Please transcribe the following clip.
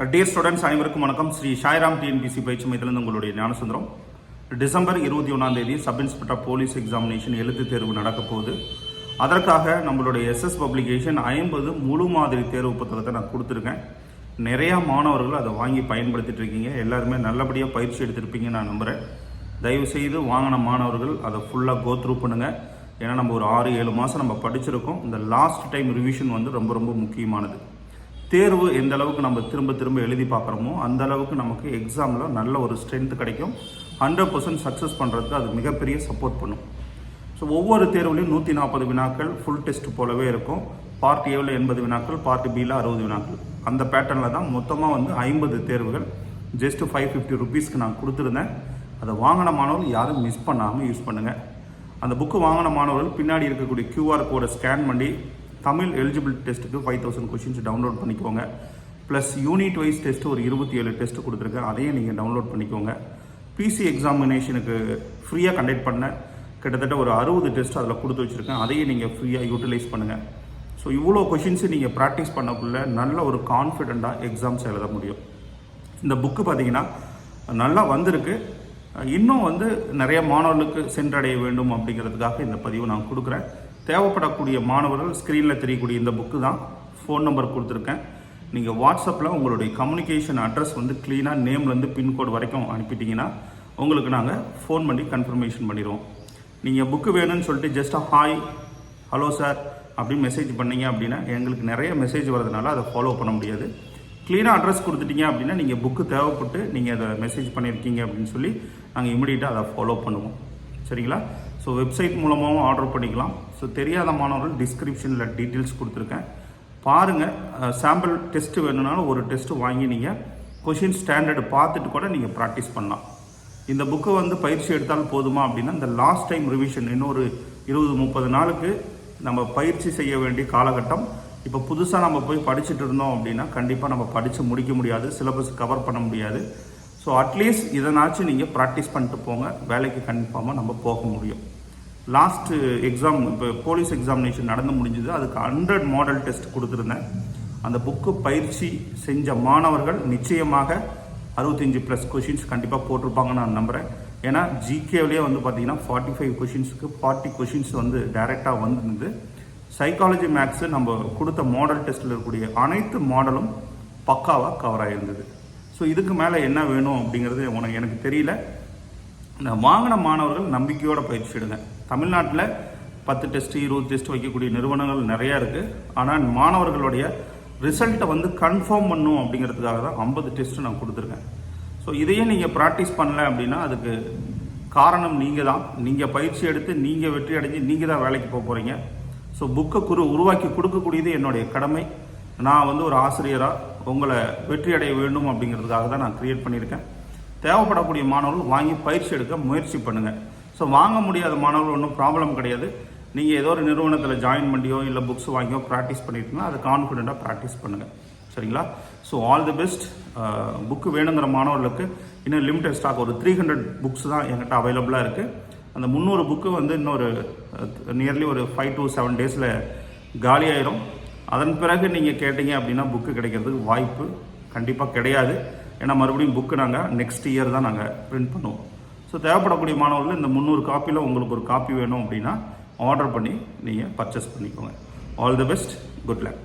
Uh, dear students அனைவருக்கும் வணக்கம். Sri Sairam TNPSC பயிற்சி மையத்திலிருந்து உங்களுடைய ஞானசுந்தரம். டிசம்பர் இருபத்தி ஒன்றாம் தேதி சப் இன்ஸ்பெக்டர் போலீஸ் எக்ஸாமினேஷன் எழுத்து தேர்வு நடக்க போகுது. அதற்காக நம்மளுடைய எஸ்எஸ் பப்ளிகேஷன் ஐம்பது முழு மாதிரி தேர்வு புத்தகத்தை நான் கொடுத்துருக்கேன். நிறையா மாணவர்கள் அதை வாங்கி பயன்படுத்திட்டு இருக்கீங்க. எல்லாருமே நல்லபடியாக பயிற்சி எடுத்திருப்பீங்க நான் நம்புகிறேன் தயவு செய்து வாங்கின மாணவர்கள் அதை ஃபுல்லாக கோத்ரூ பண்ணுங்கள் ஏன்னா நம்ம ஒரு ஆறு ஏழு மாதம் நம்ம படிச்சிருக்கோம். இந்த லாஸ்ட் டைம் ரிவிஷன் வந்து ரொம்ப ரொம்ப முக்கியமானது. தேர்வு எந்த அளவுக்கு நம்ம திரும்ப திரும்ப எழுதி பார்க்குறோமோ அந்த அளவுக்கு நமக்கு எக்ஸாமில் நல்ல ஒரு ஸ்ட்ரென்த் கிடைக்கும். ஹண்ட்ரட் பர்சன்ட் சக்ஸஸ் பண்ணுறதுக்கு அது மிகப்பெரிய சப்போர்ட் பண்ணும். ஸோ ஒவ்வொரு தேர்வுலையும் நூற்றி நாற்பது வினாக்கள் ஃபுல் டெஸ்ட் போலவே இருக்கும். பார்ட் ஏவில் எண்பது வினாக்கள் பார்ட் பியில் அறுபது வினாக்கள். அந்த பேட்டர்னில் தான் மொத்தமாக வந்து ஐம்பது தேர்வுகள். ஜஸ்ட் ஃபைவ் ஃபிஃப்டி ருபீஸ்க்கு நான் கொடுத்துருந்தேன். அதை வாங்கின மாணவர்கள் யாரும் மிஸ் பண்ணாமல் யூஸ் பண்ணுங்கள் அந்த புக்கு வாங்கின மாணவர்கள் பின்னாடி இருக்கக்கூடிய க்யூஆர் கோடை ஸ்கேன் பண்ணி தமிழ் எலிஜிபிள் டெஸ்ட்டுக்கு ஃபைவ் தௌசண்ட் கொஷின்ஸ் டவுன்லோட் பண்ணிக்கோங்க. ப்ளஸ் யூனிட் வைஸ் டெஸ்ட்டு ஒரு இருபத்தி ஏழு டெஸ்ட் கொடுத்துருக்கேன். அதையும் நீங்கள் டவுன்லோட் பண்ணிக்கோங்க. பிசி எக்ஸாமினேஷனுக்கு ஃப்ரீயாக கண்டக்ட் பண்ண கிட்டத்தட்ட ஒரு அறுபது டெஸ்ட் அதில் கொடுத்து வச்சுருக்கேன். அதையும் நீங்கள் ஃப்ரீயாக யூட்டிலைஸ் பண்ணுங்கள் ஸோ இவ்வளோ கொஷின்ஸு நீங்கள் ப்ராக்டிஸ் பண்ணக்குள்ள நல்ல ஒரு கான்ஃபிடெண்ட்டாக எக்ஸாம்ஸ் எழுத முடியும். இந்த புக்கு பார்த்தீங்கன்னா நல்லா வந்திருக்கு. இன்னும் வந்து நிறைய மாணவர்களுக்கு சென்றடைய வேண்டும் அப்படிங்கிறதுக்காக இந்த பதிவு நான் கொடுக்குறேன். தேவைப்படக்கூடிய மாணவர்கள் ஸ்க்ரீனில் தெரியக்கூடிய இந்த புக்கு தான். ஃபோன் நம்பர் கொடுத்துருக்கேன். நீங்கள் வாட்ஸ்அப்பில் உங்களுடைய கம்யூனிகேஷன் அட்ரஸ் வந்து க்ளீனாக நேம்லேருந்து பின்கோடு வரைக்கும் அனுப்பிட்டீங்கன்னா உங்களுக்கு நாங்கள் ஃபோன் பண்ணி கன்ஃபர்மேஷன் பண்ணிடுவோம். நீங்கள் புக்கு வேணும்னு சொல்லிட்டு ஜஸ்ட் ஹாய் ஹலோ சார் அப்படின்னு மெசேஜ் பண்ணீங்க அப்படின்னா எங்களுக்கு நிறைய மெசேஜ் வரதுனால அதை ஃபாலோ பண்ண முடியாது. க்ளீனாக அட்ரஸ் கொடுத்துட்டீங்க அப்படின்னா நீங்கள் புக்கு தேவைப்பட்டு நீங்கள் அதை மெசேஜ் பண்ணியிருக்கீங்க அப்படின்னு சொல்லி நாங்கள் இமிடியேட்டாக அதை ஃபாலோ பண்ணுவோம். சரிங்களா? ஸோ வெப்சைட் மூலமாகவும் ஆர்டர் பண்ணிக்கலாம். ஸோ தெரியாத மாணவர்கள் டிஸ்கிரிப்ஷனில் டீட்டெயில்ஸ் கொடுத்துருக்கேன் பாருங்கள் சாம்பிள் டெஸ்ட்டு வேணும்னாலும் ஒரு டெஸ்ட்டு வாங்கி நீங்கள் கொஷின் ஸ்டாண்டர்டு பார்த்துட்டு கூட நீங்கள் ப்ராக்டிஸ் பண்ணலாம். இந்த புக்கை வந்து பயிற்சி எடுத்தால் போதுமா அப்படின்னா இந்த லாஸ்ட் டைம் ரிவிஷன் இன்னொரு இருபது முப்பது நாளுக்கு நம்ம பயிற்சி செய்ய வேண்டிய காலகட்டம். இப்போ புதுசாக நம்ம போய் படிச்சுட்டு இருந்தோம் அப்படின்னா கண்டிப்பாக நம்ம படித்து முடிக்க முடியாது. சிலபஸ் கவர் பண்ண முடியாது. ஸோ அட்லீஸ்ட் இதனாச்சும் நீங்கள் ப்ராக்டிஸ் பண்ணிட்டு போங்க. வேலைக்கு கன்ஃபார்மாக நம்ம போக முடியும். லாஸ்ட்டு எக்ஸாம் இப்போ போலீஸ் எக்ஸாமினேஷன் நடந்து முடிஞ்சது. அதுக்கு ஹண்ட்ரட் மாடல் டெஸ்ட் கொடுத்துருந்தேன். அந்த புக்கு பயிற்சி செஞ்ச மாணவர்கள் நிச்சயமாக அறுபத்தஞ்சு ப்ளஸ் கொஷின்ஸ் கண்டிப்பாக போட்டிருப்பாங்கன்னு நான் நம்புகிறேன் ஏன்னா ஜிகேவிலே வந்து பார்த்தீங்கன்னா ஃபார்ட்டி ஃபைவ் கொஷின்ஸுக்கு ஃபார்ட்டி கொஷின்ஸ் வந்து டைரெக்டாக வந்துருந்து சைக்காலஜி மேக்ஸு நம்ம கொடுத்த மாடல் டெஸ்ட்டில் இருக்கக்கூடிய அனைத்து மாடலும் பக்காவாக கவர் ஆகிருந்தது ஸோ இதுக்கு மேலே என்ன வேணும் அப்படிங்கிறது உனக்கு எனக்கு தெரியல. வாங்கின மாணவர்கள் நம்பிக்கையோட பயிற்சி எடுங்க தமிழ்நாட்டில் பத்து டெஸ்ட் இருபது டெஸ்ட் வைக்கக்கூடிய நிறுவனங்கள் நிறையா இருக்குது ஆனால் மாணவர்களுடைய ரிசல்ட்டை வந்து கன்ஃபார்ம் பண்ணும் அப்படிங்கிறதுக்காக தான் ஐம்பது டெஸ்ட்டு நான் கொடுத்துருக்கேன். ஸோ இதையே நீங்கள் ப்ராக்டிஸ் பண்ணல அப்படின்னா அதுக்கு காரணம் நீங்கள் தான். நீங்கள் பயிற்சி எடுத்து நீங்கள் வெற்றி அடைஞ்சு நீங்கள் தான் வேலைக்கு போக போகிறீங்க ஸோ புக்கை குரு உருவாக்கி கொடுக்கக்கூடியது என்னுடைய கடமை. நான் வந்து ஒரு ஆசிரியராக உங்களை வெற்றி அடைய வேண்டும் அப்படிங்கிறதுக்காக தான் நான் க்ரியேட் பண்ணியிருக்கேன். தேவைப்படக்கூடிய மாணவர்கள் வாங்கி பயிற்சி எடுக்க முயற்சி பண்ணுங்கள் ஸோ வாங்க முடியாத மாணவர்கள் ஒன்றும் ப்ராப்ளம் கிடையாது. நீங்கள் ஏதோ ஒரு நிறுவனத்தில் ஜாயின் பண்ணியோ இல்லை புக்ஸ் வாங்கியோ ப்ராக்டிஸ் பண்ணிட்டீங்கன்னா அதை கான்ஃபிடெண்ட்டாக ப்ராக்டிஸ் பண்ணுங்கள் சரிங்களா? So all the best book வேணுங்கிற மாணவர்களுக்கு இன்னும் லிமிடெட் ஸ்டாக் ஒரு த்ரீ ஹண்ட்ரட் புக்ஸ் தான் என்கிட்ட அவைலபிளாக இருக்குது அந்த முந்நூறு புக்கு வந்து இன்னொரு நியர்லி ஒரு ஃபைவ் டு செவன் டேஸில் காலியாயிரும். அதன் பிறகு நீங்கள் கேட்டீங்க அப்படின்னா புக்கு கிடைக்கிறதுக்கு வாய்ப்பு கண்டிப்பாக கிடையாது. ஏன்னா மறுபடியும் புக்கு நாங்கள் நெக்ஸ்ட் இயர் தான் நாங்கள் பிரிண்ட் பண்ணுவோம். ஸோ தேவைப்படக்கூடிய மாணவர்கள் இந்த முந்நூறு காப்பியில் உங்களுக்கு ஒரு காப்பி வேணும் அப்படின்னா ஆர்டர் பண்ணி நீங்கள் பர்ச்சேஸ் பண்ணிக்கோங்க. All the best good luck